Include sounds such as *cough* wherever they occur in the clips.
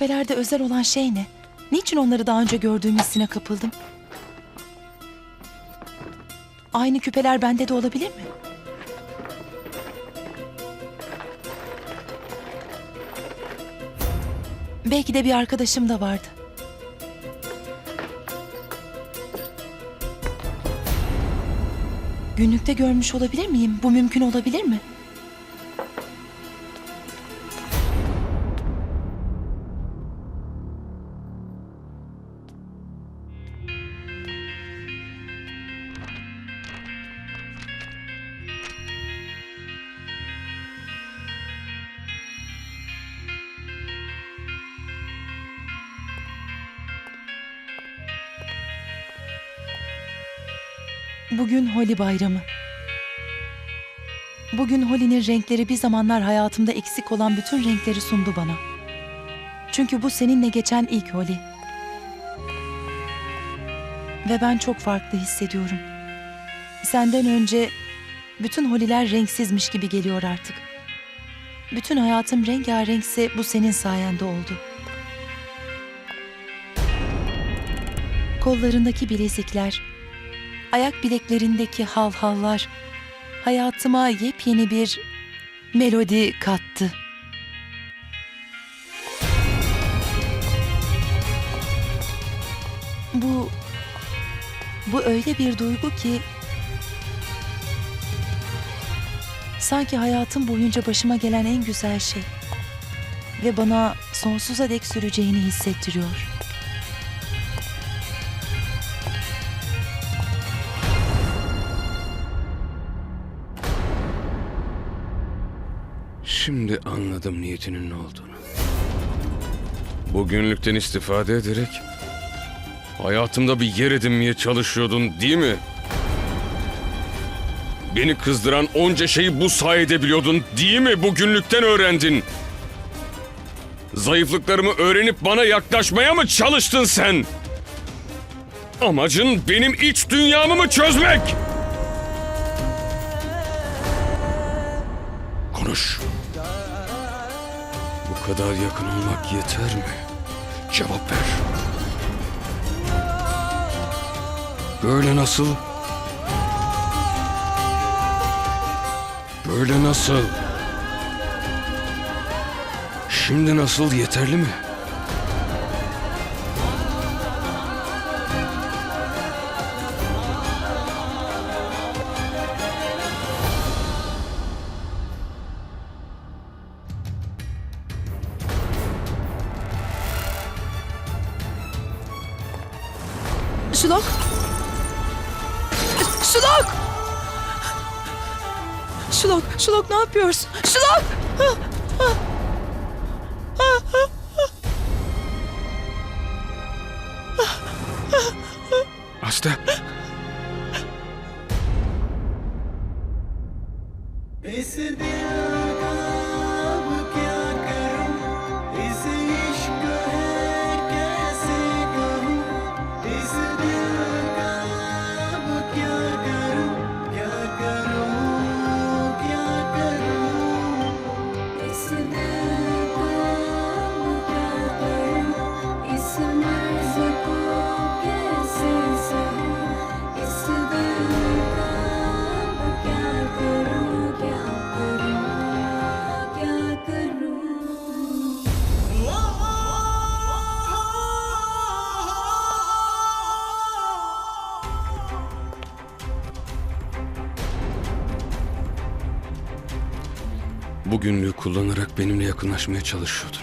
küpelerde özel olan şey ne? Niçin onları daha önce gördüğüm hissine kapıldım? Aynı küpeler bende de olabilir mi? Belki de bir arkadaşım da vardı. Günlükte görmüş olabilir miyim? Bu mümkün olabilir mi? Bugün Holi bayramı. Bugün Holi'nin renkleri bir zamanlar hayatımda eksik olan bütün renkleri sundu bana. Çünkü bu seninle geçen ilk Holi. Ve ben çok farklı hissediyorum. Senden önce bütün Holiler renksizmiş gibi geliyor artık. Bütün hayatım rengarenkse bu senin sayende oldu. Kollarındaki bilezikler, ayak bileklerindeki halhallar hayatıma yepyeni bir melodi kattı. Bu bu öyle bir duygu ki sanki hayatım boyunca başıma gelen en güzel şey ve bana sonsuza dek süreceğini hissettiriyor. Şimdi anladım niyetinin ne olduğunu. Bugünlükten istifade ederek hayatımda bir yer edinmeye çalışıyordun değil mi? Beni kızdıran onca şeyi bu sayede biliyordun değil mi? Bugünlükten öğrendin. Zayıflıklarımı öğrenip bana yaklaşmaya mı çalıştın sen? Amacın benim iç dünyamı mı çözmek? Konuş. Bu kadar yakın olmak yeter mi? Cevap ver. Böyle nasıl? Böyle nasıl? Şimdi nasıl yeterli mi? Şulok! Şulok! Şulok, Şulok ne yapıyorsun? Şulok! Ah, ah. Hasta. Bugünlüğü kullanarak benimle yakınlaşmaya çalışıyordun.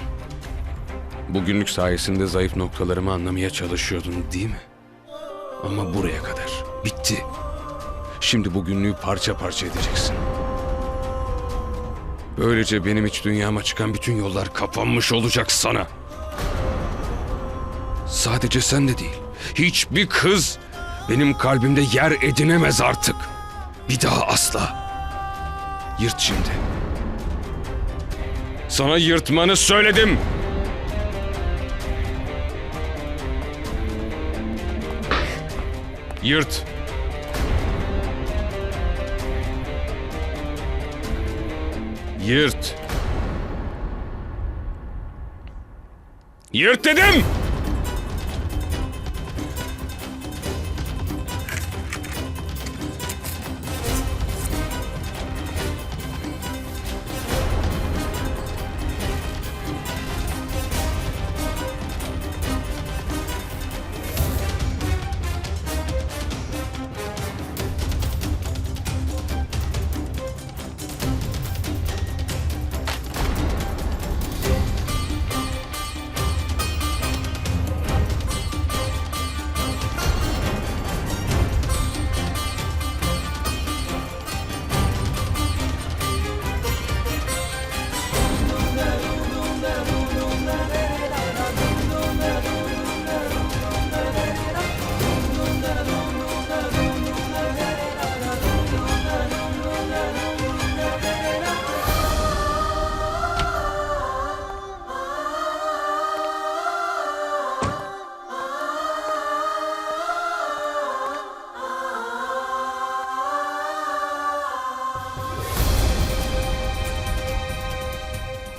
Bugünlük sayesinde zayıf noktalarımı anlamaya çalışıyordun değil mi? Ama buraya kadar. Bitti. Şimdi bugünlüğü parça parça edeceksin. Böylece benim iç dünyama çıkan bütün yollar kapanmış olacak sana. Sadece sen de değil. Hiçbir kız benim kalbimde yer edinemez artık. Bir daha asla. Yırt şimdi. Sana yırtmanı söyledim. Yırt. Yırt. Yırt dedim!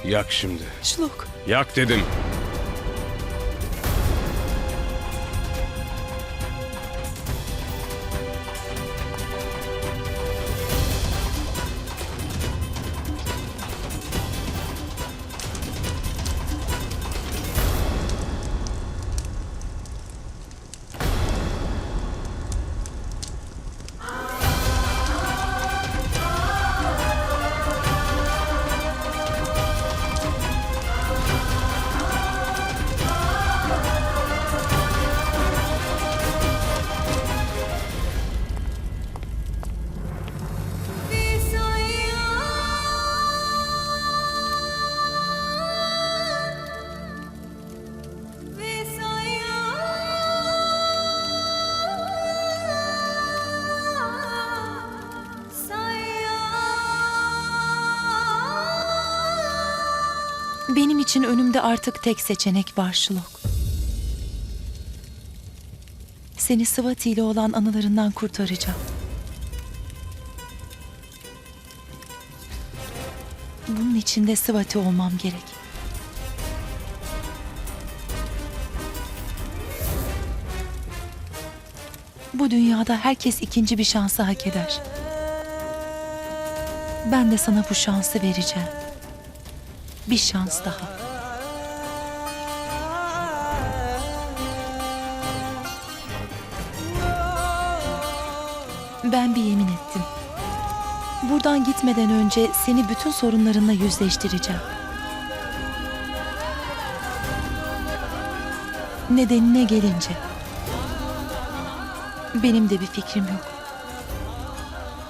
Yak şimdi. Şlok. Yak dedim. Benim için önümde artık tek seçenek var Şlok. Seni Swati ile olan anılarından kurtaracağım. Bunun için de Swati olmam gerek. Bu dünyada herkes ikinci bir şansı hak eder. Ben de sana bu şansı vereceğim. Bir şans daha. Ben bir yemin ettim. Buradan gitmeden önce seni bütün sorunlarınla yüzleştireceğim. Nedenine gelince. Benim de bir fikrim yok.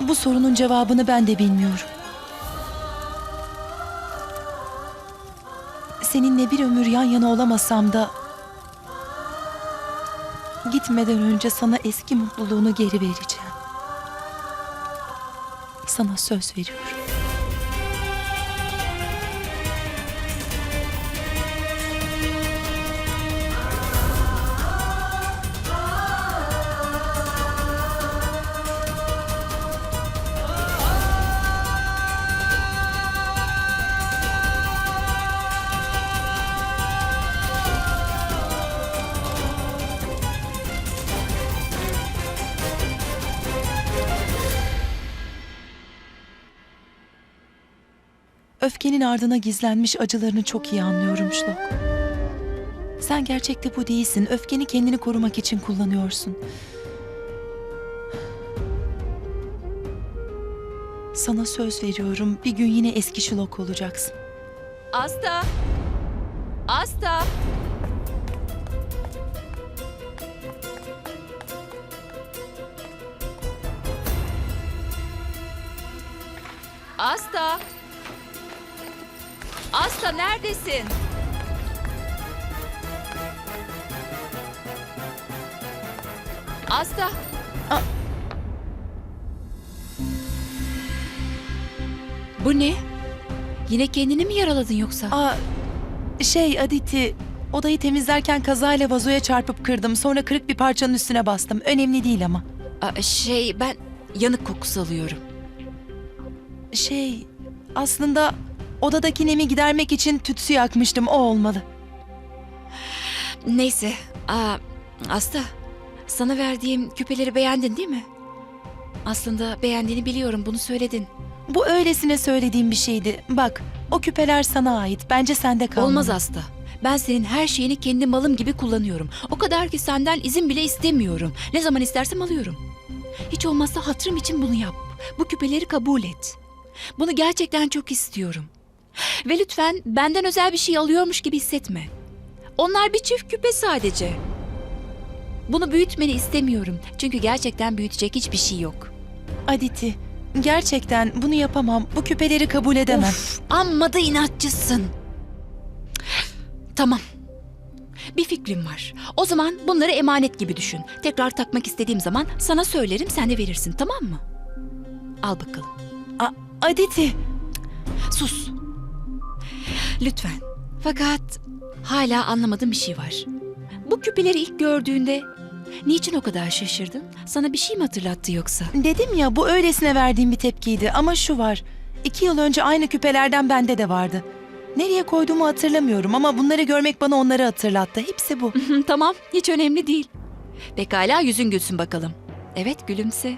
Bu sorunun cevabını ben de bilmiyorum. Seninle bir ömür yan yana olamasam da gitmeden önce sana eski mutluluğunu geri vereceğim. Sana söz veriyorum. Öfkenin ardına gizlenmiş acılarını çok iyi anlıyorum Şlok. Sen gerçekte bu değilsin. Öfkeni kendini korumak için kullanıyorsun. Sana söz veriyorum. Bir gün yine eski Şlok olacaksın. Asta! Asta! Asta! Asta neredesin? Asta! A- Bu ne? Yine kendini mi yaraladın yoksa? Aa, şey Aditi, odayı temizlerken kazayla vazoya çarpıp kırdım. Sonra kırık bir parçanın üstüne bastım. Önemli değil ama. Aa, şey ben yanık kokusu alıyorum. Şey, aslında odadaki nemi gidermek için tütsü yakmıştım. O olmalı. Neyse. Aa, Asta, sana verdiğim küpeleri beğendin değil mi? Aslında beğendiğini biliyorum, bunu söyledin. Bu öylesine söylediğim bir şeydi. Bak, o küpeler sana ait. Bence sende kalmalı. Olmaz Asta. Ben senin her şeyini kendi malım gibi kullanıyorum. O kadar ki senden izin bile istemiyorum. Ne zaman istersem alıyorum. Hiç olmazsa hatırım için bunu yap. Bu küpeleri kabul et. Bunu gerçekten çok istiyorum. Ve lütfen benden özel bir şey alıyormuş gibi hissetme. Onlar bir çift küpe sadece. Bunu büyütmeni istemiyorum. Çünkü gerçekten büyütecek hiçbir şey yok. Aditi, gerçekten bunu yapamam. Bu küpeleri kabul edemem. Of, amma da inatçısın. Tamam. Bir fikrim var. O zaman bunları emanet gibi düşün. Tekrar takmak istediğim zaman sana söylerim, sen de verirsin, tamam mı? Al bakalım. A- Aditi, Sus. Lütfen. Fakat hala anlamadığım bir şey var. Bu küpeleri ilk gördüğünde niçin o kadar şaşırdın? Sana bir şey mi hatırlattı yoksa? dedim ya bu öylesine verdiğim bir tepkiydi. Ama şu var. İki yıl önce aynı küpelerden bende de vardı. Nereye koyduğumu hatırlamıyorum ama bunları görmek bana onları hatırlattı. Hepsi bu. Hı, *laughs* tamam, hiç önemli değil. Pekala yüzün gülsün bakalım. Evet, gülümse.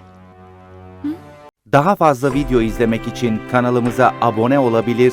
Daha fazla video izlemek için kanalımıza abone olabilir,